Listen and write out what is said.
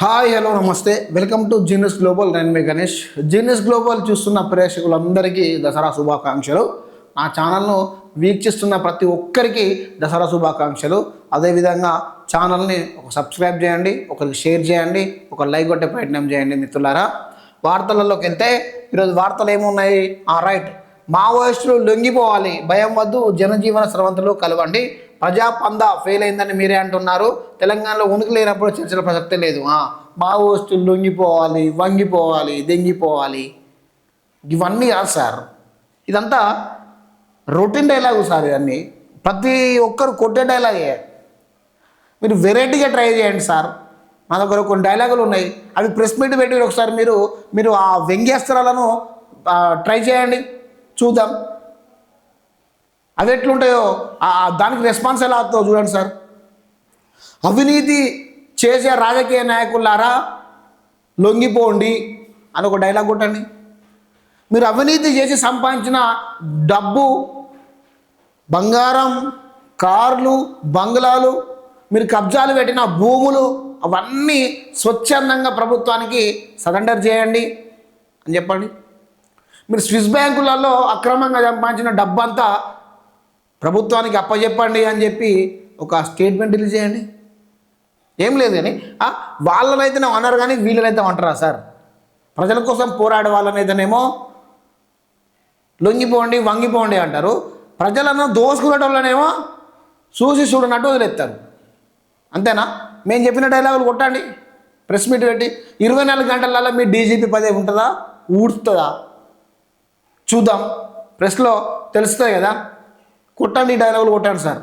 Hi hello నమస్తే. Welcome to genius global. నేను మీ గణేష్. జీనియస్ గ్లోబల్ చూస్తున్న ప్రేక్షకులందరికీ దసరా శుభాకాంక్షలు. నా ఛానల్ను వీక్షిస్తున్న ప్రతి ఒక్కరికి దసరా శుభాకాంక్షలు. అదేవిధంగా ఛానల్ని ఒక సబ్స్క్రైబ్ చేయండి ఒకరికి షేర్ చేయండి ఒక లైక్ కొట్టే ప్రయత్నం చేయండి మిత్రులారా. వార్తలలోకి వెళ్తే ఈరోజు వార్తలు ఏమున్నాయి? ఆ రైట్. మావోయిస్టులు లొంగిపోవాలి. భయం వద్దు. జనజీవన స్రవంతులు కలవండి. ప్రజా పంద ఫెయిల్ అయిందని మీరే అంటున్నారు. తెలంగాణలో ఉనికి లేనప్పుడు చర్చల ప్రసక్తే లేదు. ఆ, లొంగిపోవాలి వంగిపోవాలి దెంగిపోవాలి. ఇవన్నీ కాదు సార్. ఇదంతా రొటీన్ డైలాగు సార్ ఇవన్నీ. ప్రతి ఒక్కరు కొట్టే డైలాగే. మీరు వెరైటీగా ట్రై చేయండి సార్. మా దగ్గర కొన్ని డైలాగులు ఉన్నాయి. అవి ప్రెస్ మీట్ పెట్టి ఒకసారి మీరు మీరు ఆ వ్యంగ్యాస్త్రాలను ట్రై చేయండి. చూద్దాం. అవి ఎట్లుంటాయో? దానికి రెస్పాన్స్ ఎలా అవుతుందో చూడండి సార్. అవినీతి చేసే రాజకీయ నాయకులారా లొంగిపోండి అని ఒక డైలాగ్ కొట్టండి. మీరు అవినీతి చేసి సంపాదించిన డబ్బు బంగారం కార్లు బంగ్లాలు మీరు కబ్జాలు పెట్టిన భూములు అవన్నీ స్వచ్ఛందంగా ప్రభుత్వానికి సరెండర్ చేయండి అని చెప్పండి. మీరు స్విస్ బ్యాంకులలో అక్రమంగా సంపాదించిన డబ్బంతా ప్రభుత్వానికి అప్పచెప్పండి అని చెప్పి ఒక స్టేట్మెంట్ రిలీజ్ చేయండి. ఏం లేదు కానీ వాళ్ళనైతేనే అనరు కానీ వీళ్ళనైతే అంటారా సార్? ప్రజల కోసం పోరాడే వాళ్ళనైతేనేమో లొంగిపోండి వంగిపోండి అంటారు. ప్రజలను దోసుకునేటోళ్ళనేమో చూసి చూడనట్టు వదిలేస్తారు. అంతేనా? మేము చెప్పిన డైలాగులు కొట్టండి. ప్రెస్ మీట్ పెట్టి ఇరవై నాలుగు గంటలలో మీ డీజీపీ పదే ఉంటుందా? ఊడుతుందా? చూద్దాం. ప్రెస్లో తెలుస్తుంది కదా. కొట్టండి డైలాగులు కొట్టండి సార్.